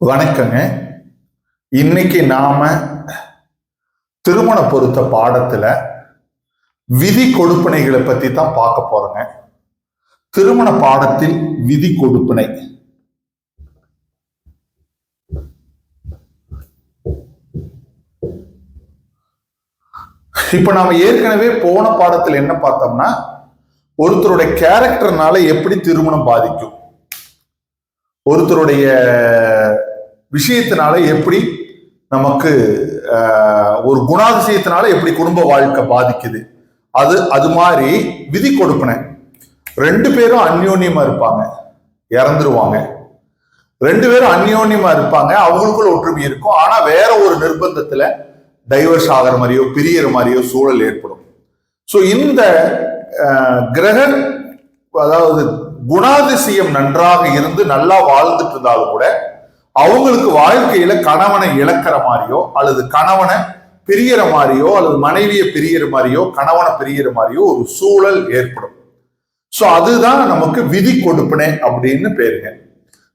வணக்கங்க. இன்னைக்கு நாம திருமண பொருத்த பாடத்துல விதி கொடுப்பனைகளை பத்தி தான் பார்க்க போறோங்க. திருமண பாடத்தில் விதி கொடுப்பனை. இப்ப நாம ஏற்கனவே போன பாடத்தில் என்ன பார்த்தோம்னா ஒருத்தருடைய கேரக்டர்னால எப்படி திருமணம் பாதிக்கும்? ஒருத்தருடைய விஷயத்தினால எப்படி நமக்கு ஒரு குணாதிசயத்தினால எப்படி குடும்ப வாழ்க்கை பாதிக்குது? அது அது மாதிரி விதி கொடுப்பன. ரெண்டு பேரும் அந்யோன்யமா இருப்பாங்க. இறந்துருவாங்க. ரெண்டு பேரும் அந்யோன்யமா இருப்பாங்க. அவங்களுக்குள்ள ஒற்றுமை இருக்கும். ஆனா வேற ஒரு நிர்பந்தத்துல டைவர்ஸ் ஆகிற மாதிரியோ பிரியற மாதிரியோ சூழல் ஏற்படும். ஸோ இந்த கிரக அதாவது குணாதிசயம் நன்றாக இருந்து நல்லா வாழ்ந்துட்டு இருந்தாலும் கூட அவங்களுக்கு வாழ்க்கையில கணவனை இழக்கிற மாதிரியோ அல்லது கணவனை பிரியற மாதிரியோ அல்லது மனைவியை பிரியற மாதிரியோ கணவனை பிரியற மாதிரியோ ஒரு சூழல் ஏற்படும். ஸோ அதுதான் நமக்கு விதி கொடுப்பனே அப்படின்னு பேருங்க.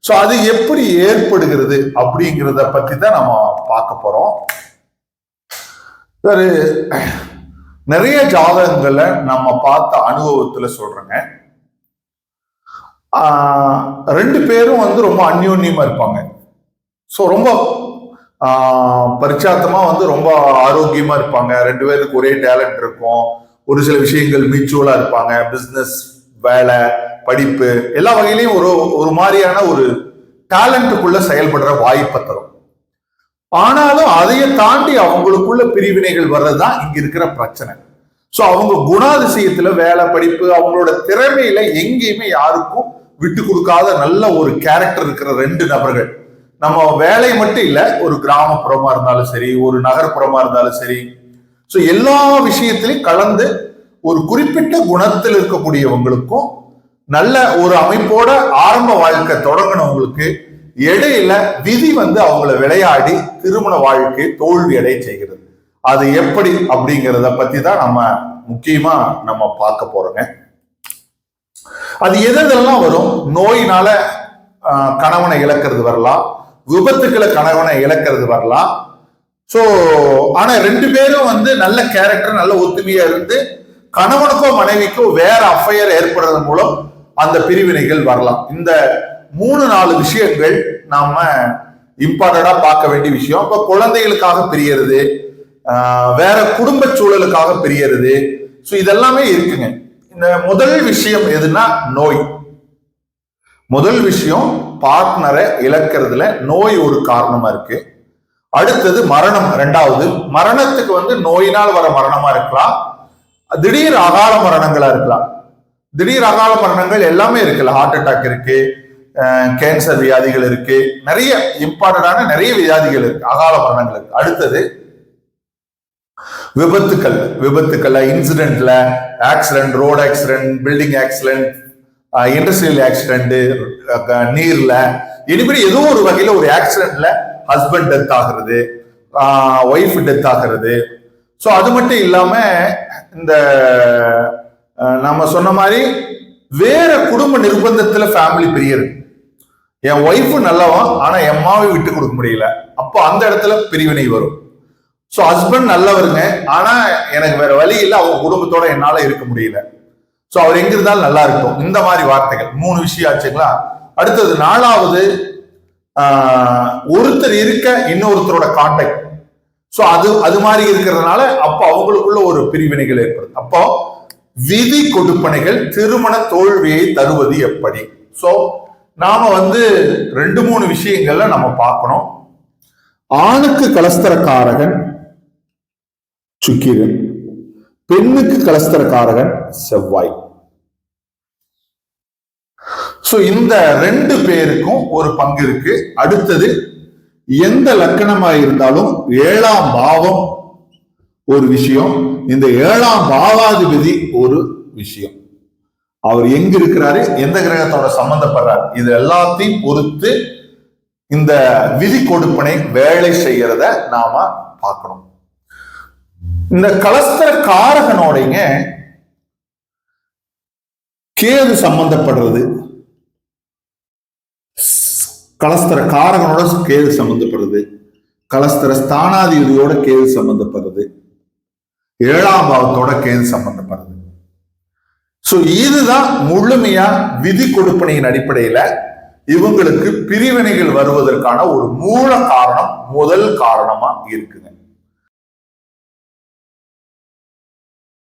ஸோ அது எப்படி ஏற்படுகிறது அப்படிங்கிறத பத்தி தான் நம்ம பார்க்க போறோம். ஒரு நிறைய ஜாதகங்களை நம்ம பார்த்த அனுபவத்துல சொல்றேங்க. ரெண்டு பேரும் வந்து ரொம்ப அந்யோன்யமா இருப்பாங்க. ஸோ ரொம்ப பரிச்சாத்தமாக வந்து ரொம்ப ஆரோக்கியமாக இருப்பாங்க. ரெண்டு பேருக்கு ஒரே டேலண்ட் இருக்கும். ஒரு சில விஷயங்கள் மியூச்சுவலாக இருப்பாங்க. பிஸ்னஸ் வேலை படிப்பு எல்லா வகையிலையும் ஒரு ஒரு மாதிரியான ஒரு டேலண்ட்டுக்குள்ள செயல்படுற வாய்ப்பை தரும். ஆனாலும் அதையும் தாண்டி அவங்களுக்குள்ள பிரிவினைகள் வர்றதுதான் இங்க இருக்கிற பிரச்சனை. ஸோ அவங்க குணாதிசயத்துல வேலை படிப்பு அவங்களோட திறமையில எங்கேயுமே யாருக்கும் விட்டு கொடுக்காத நல்ல ஒரு கேரக்டர் இருக்கிற ரெண்டு நபர்கள். நம்ம வேலை மட்டும் இல்ல ஒரு கிராமப்புறமா இருந்தாலும் சரி ஒரு நகர்ப்புறமா இருந்தாலும் சரி. ஸோ எல்லா விஷயத்திலையும் கலந்து ஒரு குறிப்பிட்ட குணத்தில் இருக்கக்கூடியவங்களுக்கும் நல்ல ஒரு அமைப்போட ஆரம்ப வாழ்க்கை தொடங்கினவங்களுக்கு இடையில விதி வந்து அவங்கள விளையாடி திருமண வாழ்க்கை தோல்வி அடைய செய்கிறது. அது எப்படி அப்படிங்கிறத பத்தி தான் நம்ம முக்கியமா நம்ம பார்க்க போறோங்க. அது எதெல்லாம் வரும்? நோயினால கணவனை இழக்கிறது வரலாம். விபத்துக்களை கணவனை இழக்கிறது வரலாம். ஸோ ஆனால் ரெண்டு பேரும் வந்து நல்ல கேரக்டர் நல்ல ஒத்துமையா இருந்து கணவனுக்கோ மனைவிக்கோ வேற அஃபையர் ஏற்படுறது மூலம் அந்த பிரிவினைகள் வரலாம். இந்த மூணு நாலு விஷயங்கள் நாம இம்பார்ட்டண்டா பார்க்க வேண்டிய விஷயம். இப்போ குழந்தைகளுக்காக பிரியறது வேற குடும்ப சூழலுக்காக பிரியறது. ஸோ இதெல்லாமே இருக்குங்க. இந்த முதல் விஷயம் எதுனா நோய். முதல் விஷயம் பார்ட்னரை இழக்கிறதுல நோய் ஒரு காரணமா இருக்கு. அடுத்தது மரணம் ரெண்டாவது மரணத்துக்கு வந்து நோயினால் வர மரணமா இருக்கலாம். திடீர் அகால மரணங்களா இருக்கலாம். திடீர் அகால மரணங்கள் எல்லாமே இருக்குல்ல ஹார்ட் அட்டாக் இருக்கு கேன்சர் வியாதிகள் இருக்கு. நிறைய இம்பார்ட்டன்டான நிறைய வியாதிகள் இருக்கு. அகால மரணங்கள் இருக்கு. அடுத்தது விபத்துக்கள். விபத்துக்கள்ல இன்சிடென்ட்ல accident road accident building accident industrial accident நீர்ல இனிப்படி ஏதோ ஒரு வகையில ஒரு ஆக்சிடென்ட்ல ஹஸ்பண்ட் டெத் ஆகிறது ஒய்ஃப் டெத் ஆகிறது. ஸோ அது மட்டும் இல்லாம இந்த நம்ம சொன்ன மாதிரி வேற குடும்ப நிர்பந்தத்துல ஃபேமிலி பிரியர். என் ஒய்ஃபு நல்லவன் ஆனா என் அம்மாவை விட்டு கொடுக்க முடியல. அப்போ அந்த இடத்துல பிரிவினை வரும். ஸோ ஹஸ்பண்ட் நல்லவருங்க ஆனா எனக்கு வேற வழி இல்லை அவங்க குடும்பத்தோட என்னால இருக்க முடியல. ஸோ அவர் எங்க இருந்தாலும் நல்லா இருக்கும் இந்த மாதிரி வார்த்தைகள். மூணு விஷயம் ஆச்சுங்களா அடுத்தது நாலாவது ஒருத்தர் இருக்க இன்னொருத்தரோட கான்டாக்ட் ஸோ அது அது மாதிரி இருக்கிறதுனால அப்போ அவங்களுக்குள்ள ஒரு பிரிவினைகள் ஏற்படுது அப்போ விதி கொடுப்பனைகள் திருமண தோல்வியை தருவது எப்படி? ஸோ நாம வந்து ரெண்டு மூணு விஷயங்கள்ல நம்ம பார்க்கணும். ஆணுக்கு கலஸ்தரக்காரகன் சுக்கிரன். பெண்ணுக்கு கலஸ்தரக்காரகன் செவ்வாய். சோ இந்த ரெண்டு பேருக்கும் ஒரு பங்கு இருக்கு. அடுத்தது எந்த லக்கணமா இருந்தாலும் ஏழாம் பாவம் ஒரு விஷயம் இந்த ஏழாம் பாவாதிபதி ஒரு விஷயம். அவர் எங்க இருக்கிறாரு? எந்த கிரகத்தோட சம்பந்தப்படுறாரு? இது எல்லாத்தையும் பொறுத்து இந்த விதி கொடுப்பனை வேலை செய்யறத நாம பார்க்கணும். இந்த கலஸ்தர காரகனோடைங்க கேது சம்பந்தப்படுறது. கலஸ்தர காரகனோட கேது சம்பந்தப்படுறது. கலஸ்தர ஸ்தானாதிபதியோட கேது சம்பந்தப்படுறது. ஏழாம் பாவத்தோட கேது சம்பந்தப்படுறது. சோ இதுதான் முழுமையா விதி கொடுப்பனையின் அடிப்படையில இவங்களுக்கு பிரிவினைகள் வருவதற்கான ஒரு மூல காரணம் முதல் காரணமா இருக்குங்க.